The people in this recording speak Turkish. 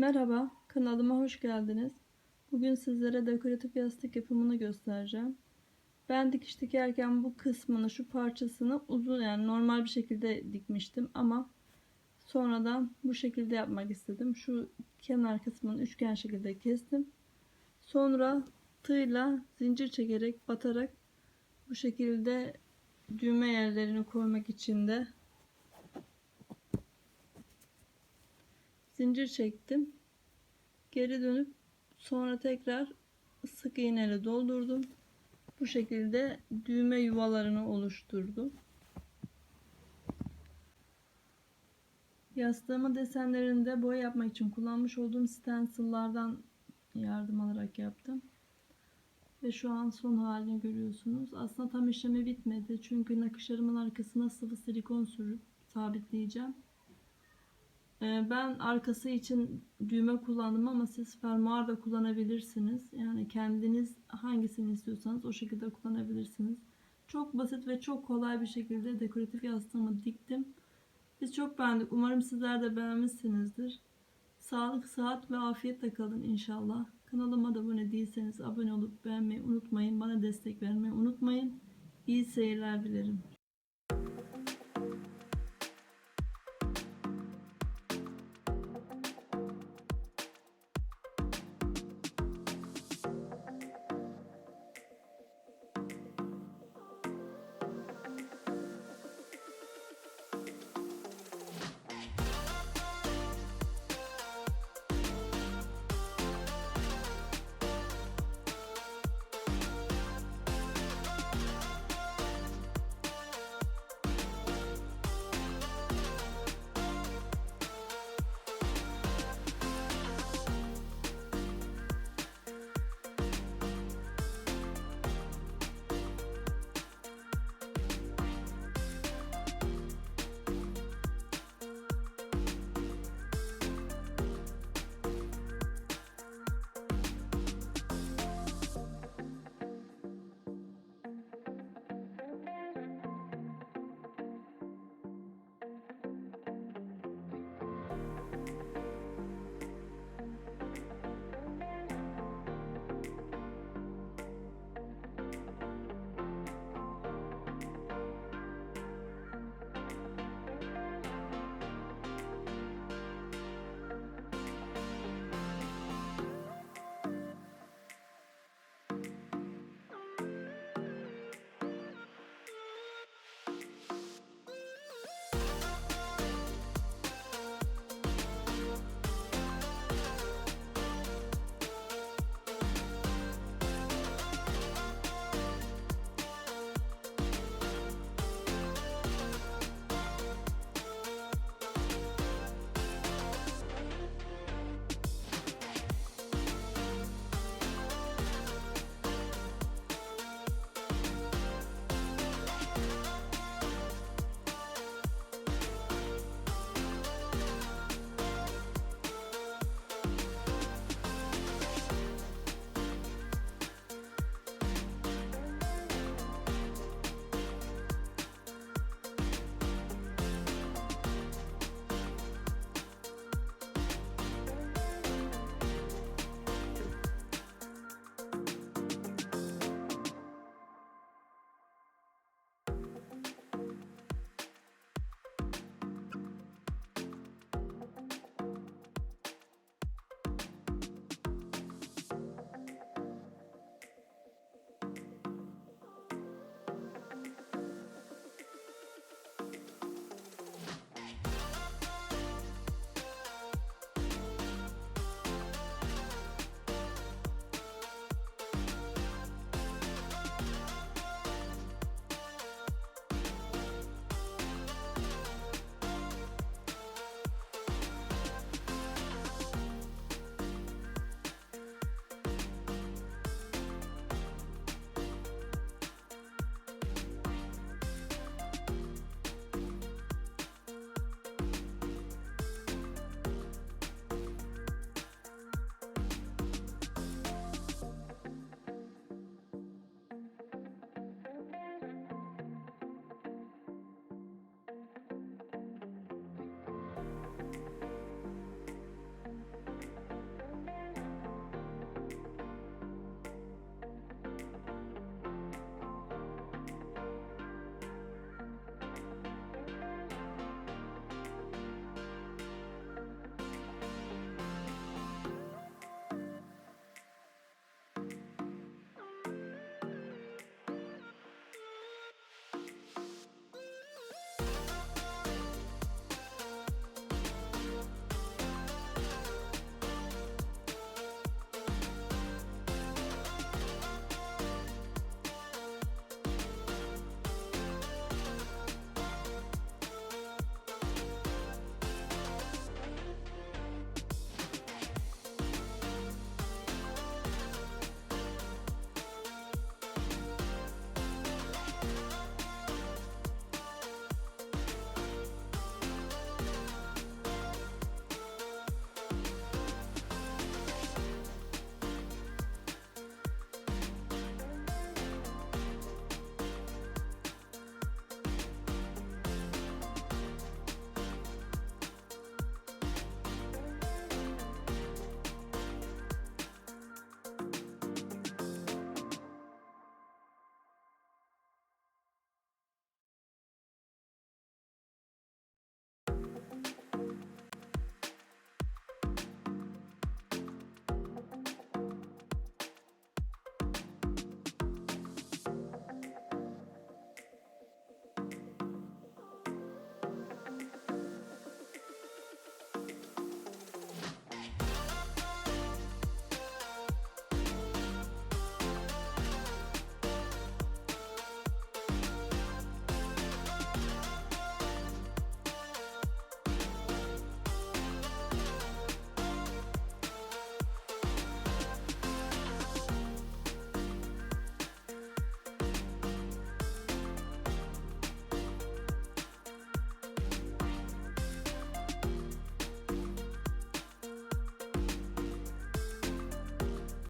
Merhaba, kanalıma hoş geldiniz. Bugün sizlere dekoratif yastık yapımını göstereceğim. Ben dikiş dikerken bu kısmını, şu parçasını uzun yani normal bir şekilde dikmiştim ama sonradan bu şekilde yapmak istedim. Şu kenar kısmını üçgen şekilde kestim. Sonra tığla zincir çekerek batarak bu şekilde düğme yerlerini koymak için de zincir çektim. Geri dönüp sonra tekrar sık iğneyle doldurdum. Bu şekilde düğme yuvalarını oluşturdum. Yastığımın desenlerinde boya yapmak için kullanmış olduğum stencil'lardan yardım alarak yaptım. Ve şu an son halini görüyorsunuz. Aslında tam işlemi bitmedi. Çünkü nakışlarımın arkasına sıvı silikon sürüp sabitleyeceğim. Ee, Ben arkası için düğme kullandım ama siz fermuar da kullanabilirsiniz. Yani kendiniz hangisini istiyorsanız o şekilde kullanabilirsiniz. Çok basit ve çok kolay bir şekilde dekoratif yastığımı diktim. Biz çok beğendik. Umarım sizler de beğenmişsinizdir. Sağlık, sıhhat ve afiyetle kalın inşallah. Kanalıma da abone değilseniz abone olup beğenmeyi unutmayın. Bana destek vermeyi unutmayın. İyi seyirler dilerim.